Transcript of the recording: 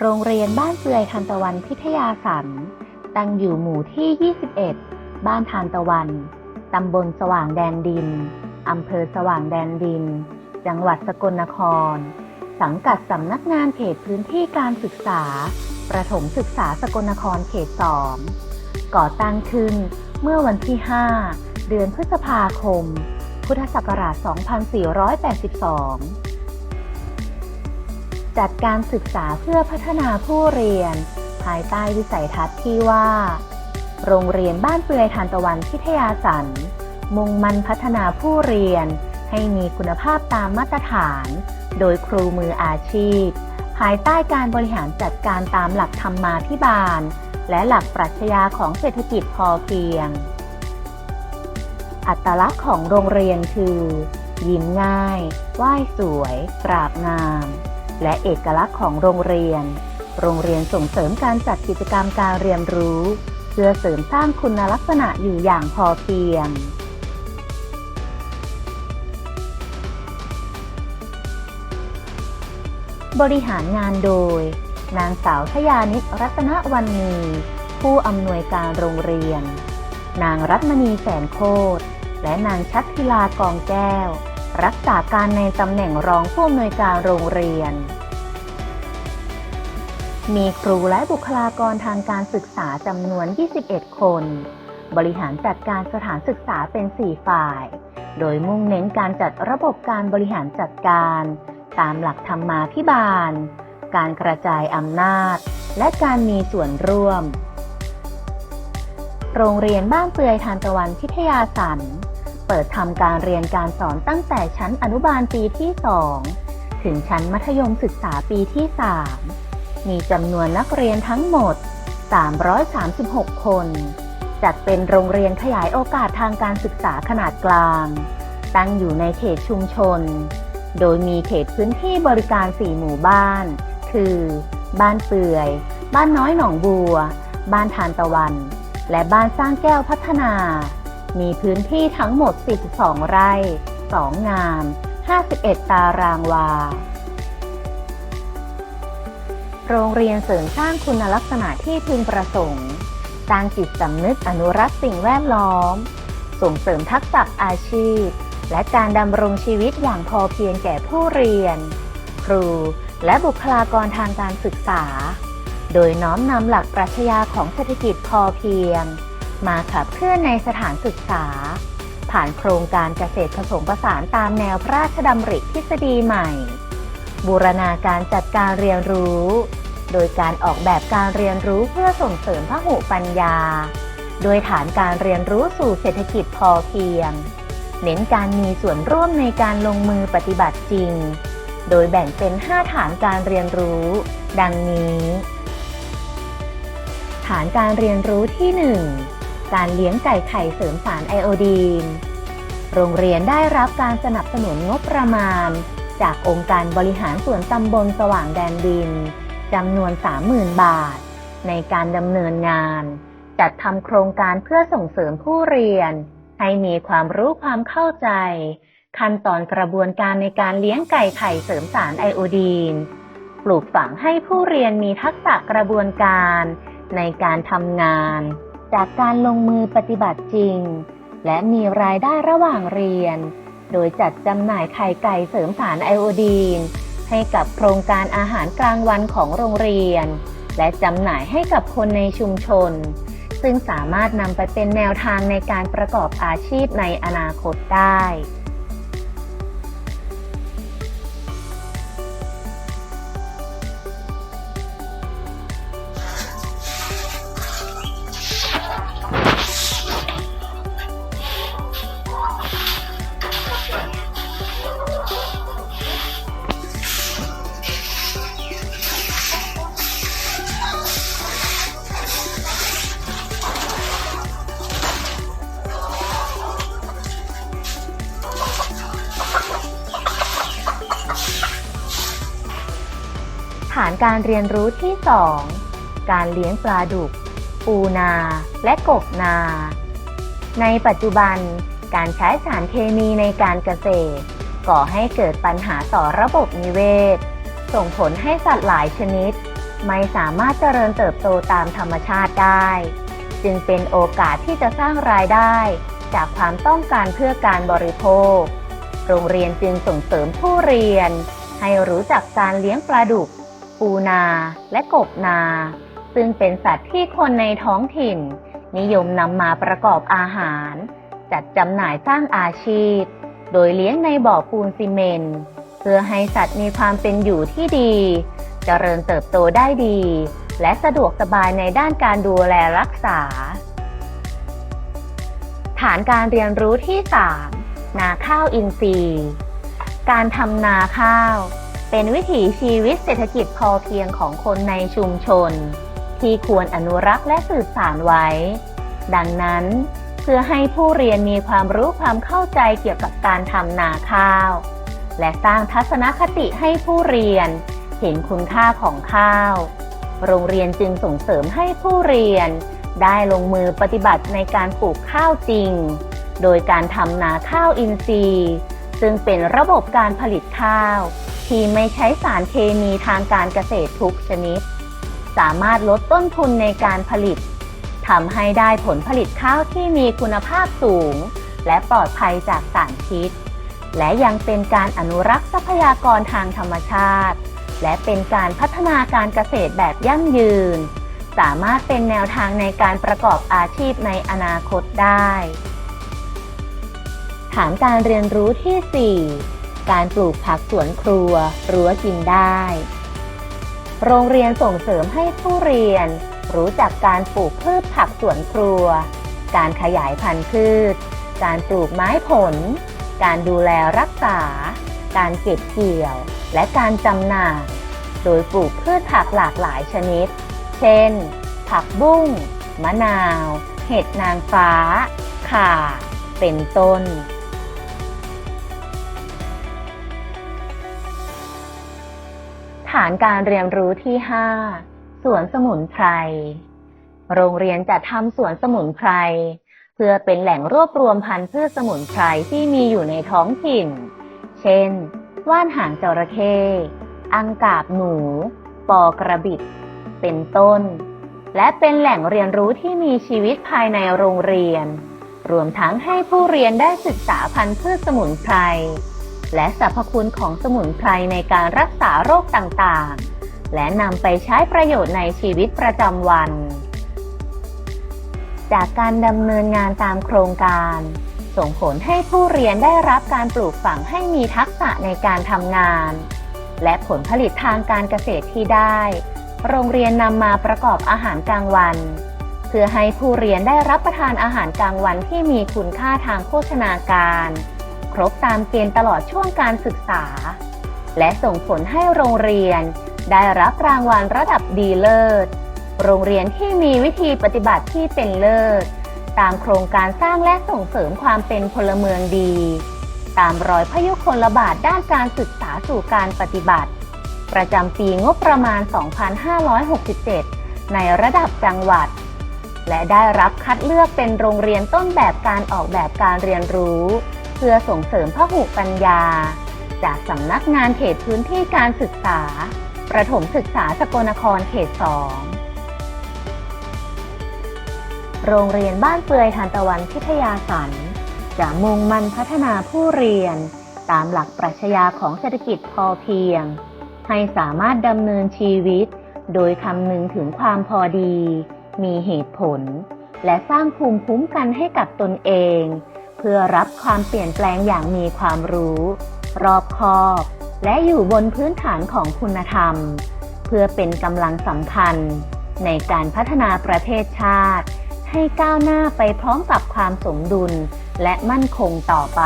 โรงเรียนบ้านเปือยทันตะวันพิทยาสัน ตั้งอยู่หมู่ที่ 21 บ้านทานตะวัน ตำบลสว่างแดนดิน อำเภอสว่างแดนดิน จังหวัดสกลนคร สังกัดสำนักงานเขตพื้นที่การศึกษา ประถมศึกษาสกลนครเขต2ก่อตั้งขึ้นเมื่อวันที่ 5 เดือนพฤษภาคม พุทธศักราช 2482 จัดการศึกษาเพื่อพัฒนาผู้เรียน ภายใต้วิสัยทัศน์ที่ว่า โรงเรียนบ้านเปือยทานตะวันพิทยาสัน มุ่งมั่นพัฒนาผู้เรียน ให้มีคุณภาพตามมาตรฐาน โดยครูมืออาชีพ ภายใต้การบริหารจัดการตามหลักธรรมาภิบาล และหลักปรัชญาของเศรษฐกิจพอเพียง อัตลักษณ์ของโรงเรียนคือ ยิ้มง่าย ไหว้สวย กราบงาม และเอกลักษณ์ของโรงเรียน โรงเรียนส่งเสริมการจัดกิจกรรมการเรียนรู้ เพื่อเสริมสร้างคุณลักษณะอยู่อย่างพอเพียงบริหารงานโดย นางสาวชยานิตรัตนวันนีผู้อำนวยการโรงเรียน นางรัตมณีแสนโคตรและนางชัดทิลากองแก้ว รักษาการในตำแหน่งรองผู้อำนวยการโรงเรียน มีครูและบุคลากรทางการศึกษาจำนวน 21 คน บริหารจัดการสถานศึกษาเป็น 4 ฝ่าย โดยมุ่งเน้นการจัดระบบการบริหารจัดการ ตามหลักธรรมาภิบาล การกระจายอำนาจ และการมีส่วนร่วม โรงเรียนบ้านเปือยทานตะวันพิทยาสัน เปิดทำการเรียนการสอนตั้งแต่ชั้นอนุบาลปีที่ 2 ถึงชั้นมัธยมศึกษาปีที่ 3 มีจำนวนนักเรียนทั้งหมด 336 คน จัดเป็นโรงเรียนขยายโอกาสทางการศึกษาขนาดกลาง ตั้งอยู่ในเขตชุมชน โดยมีเขตพื้นที่บริการ 4 หมู่บ้าน คือ บ้านเปื่อย บ้านน้อยหนองบัว บ้านทานตะวัน และบ้านสร้างแก้วพัฒนา มีพื้นที่ทั้งหมด 42 ไร่ 2 งาม51 ตารางวา โรงเรียนเสริมสร้างคุณลักษณะที่พึงประสงค์ สร้างจิตสำนึกอนุรักษ์สิ่งแวดล้อม ส่งเสริมทักษะอาชีพ และการดำรงชีวิตอย่างพอเพียงแก่ผู้เรียน ครูและบุคลากรทางการศึกษา โดยน้อมนำหลักปรัชญาของเศรษฐกิจพอเพียง มาขับเคลื่อนในสถานศึกษา ผ่านโครงการเกษตรผสมผสานตามแนวพระราชดำริทฤษฎีใหม่ บูรณาการจัดการเรียนรู้ โดยการออกแบบการเรียนรู้เพื่อส่งเสริมพหุปัญญา โดยฐานการเรียนรู้สู่เศรษฐกิจพอเพียง เน้นการมีส่วนร่วมในการลงมือปฏิบัติจริง โดยแบ่งเป็น 5 ฐานการเรียนรู้ ดังนี้ ฐานการเรียนรู้ที่ 1 การเลี้ยงไก่ไข่เสริมสารไอโอดีน โรงเรียนได้รับการสนับสนุนงบประมาณ จากองค์การบริหารส่วนตำบลสว่างแดนดินจำนวน 30,000 บาท ในการดำเนินงาน จัดทำโครงการเพื่อส่งเสริมผู้เรียน ให้มีความรู้ความเข้าใจ ขั้นตอนกระบวนการในการเลี้ยงไก่ไข่เสริมสารไอโอดีน ปลูกฝังให้ผู้เรียนมีทักษะกระบวนการในการทำงาน จากการลงมือปฏิบัติจริง และมีรายได้ระหว่างเรียน โดยจัดจำหน่ายไข่ไก่เสริมสารไอโอดีน ให้กับโครงการอาหารกลางวันของโรงเรียน และจำหน่ายให้กับคนในชุมชน ซึ่งสามารถนำไปเป็นแนวทางในการประกอบอาชีพในอนาคตได้ ฐานการเรียนรู้ที่ 2 การเลี้ยงปลาดุก ปูนา และกบนา ในปัจจุบัน การใช้สารเคมีในการเกษตร ก่อให้เกิดปัญหาต่อระบบนิเวศ ส่งผลให้สัตว์หลายชนิด ไม่สามารถเจริญเติบโตตามธรรมชาติได้ จึงเป็นโอกาสที่จะสร้างรายได้ จากความต้องการเพื่อการบริโภค โรงเรียนจึงส่งเสริมผู้เรียน ให้รู้จักการเลี้ยงปลาดุก ปูนาและกบนา ซึ่งเป็นสัตว์ที่คนในท้องถิ่น นิยมนำมาประกอบอาหาร จัดจำหน่ายสร้างอาชีพ โดยเลี้ยงในบ่อปูนซีเมนต์เพื่อให้สัตว์มีความเป็นอยู่ที่ดี เจริญเติบโตได้ดี และสะดวกสบายในด้านการดูแลรักษา ฐานการเรียนรู้ที่ 3 นาข้าวอินทรีย์ การทำนาข้าว เป็นวิถีชีวิตเศรษฐกิจพอเพียงของคนในชุมชน ที่ควรอนุรักษ์และสืบสานไว้ ดังนั้น เพื่อให้ผู้เรียนมีความรู้ความเข้าใจเกี่ยวกับการทำนาข้าว และสร้างทัศนคติให้ผู้เรียน เห็นคุณค่าของข้าว โรงเรียนจึงส่งเสริมให้ผู้เรียน ได้ลงมือปฏิบัติในการปลูกข้าวจริง โดยการทำนาข้าวอินทรีย์ ซึ่งเป็นระบบการผลิตข้าว ที่ไม่ใช้สารเคมีทางการเกษตรทุกชนิด สามารถลดต้นทุนในการผลิตทำให้ได้ผลผลิตข้าวที่มีคุณภาพสูง และปลอดภัยจากสารพิษ และยังเป็นการอนุรักษ์ทรัพยากรทางธรรมชาติ และเป็นการพัฒนาการเกษตรแบบยั่งยืน สามารถเป็นแนวทางในการประกอบอาชีพในอนาคตได้ ฐานการเรียนรู้ที่ 4 การปลูกผักสวนครัว รั้วกินได้ โรงเรียนส่งเสริมให้ผู้เรียน รู้จักการปลูกพืชผักสวนครัว การขยายพันธุ์พืช การปลูกไม้ผล การดูแลรักษา การเก็บเกี่ยว และการจำหน่าย โดยปลูกพืชผักหลากหลายชนิด เช่น ผักบุ้ง มะนาว เห็ดนางฟ้า ข่าเป็นต้น ฐานการเรียนรู้ที่ 5 สวนสมุนไพร โรงเรียนจะทำสวนสมุนไพร เพื่อเป็นแหล่งรวบรวมพันธุ์พืชสมุนไพรที่มีอยู่ในท้องถิ่น เช่น ว่านหางจระเข้ อังกาบหนู ปอกระบิด เป็นต้น และเป็นแหล่งเรียนรู้ที่มีชีวิตภายในโรงเรียน รวมทั้งให้ผู้เรียนได้ศึกษาพันธุ์พืชสมุนไพร และสรรพคุณของสมุนไพรในการรักษาโรคต่างๆ และนำไปใช้ประโยชน์ในชีวิตประจำวัน จากการดำเนินงานตามโครงการ ส่งผลให้ผู้เรียนได้รับการปลูกฝังให้มีทักษะในการทำงาน และผลผลิตทางการเกษตรที่ได้ โรงเรียนนำมาประกอบอาหารกลางวันเพื่อให้ผู้เรียนได้รับประทานอาหารกลางวันที่มีคุณค่าทางโภชนาการ ครบตามเกณฑ์ตลอดช่วงการศึกษา และส่งผลให้โรงเรียน ได้รับรางวัลระดับดีเลิศ โรงเรียนที่มีวิธีปฏิบัติที่เป็นเลิศ ตามโครงการสร้างและส่งเสริมความเป็นพลเมืองดี ตามรอยพยุคลบาทด้านการศึกษาสู่การปฏิบัติ ประจำปีงบประมาณ 2567 ในระดับจังหวัดและได้รับคัดเลือกเป็นโรงเรียนต้นแบบการออกแบบการเรียนรู้ เพื่อส่งเสริมพหุปัญญา จากสำนักงานเขตพื้นที่การศึกษา ประถมศึกษาสกลนครเขต2โรงเรียนบ้านเปือยทานตะวันพิทยาสันจะมุ่งมั่นพัฒนาผู้เรียน ตามหลักปรัชญาของเศรษฐกิจพอเพียง ให้สามารถดำเนินชีวิต โดยคำนึงถึงความพอดี มีเหตุผล และสร้างภูมิคุ้มกันให้กับตนเอง พื่อรับความเปลี่ยนแปลงอย่างมีความรู้ รอบคอบ และอยู่บนพื้นฐานของคุณธรรม เพื่อเป็นกำลังสำคัญ ในการพัฒนาประเทศชาติ ให้ก้าวหน้าไปพร้อมกับความสมดุลและมั่นคงต่อไป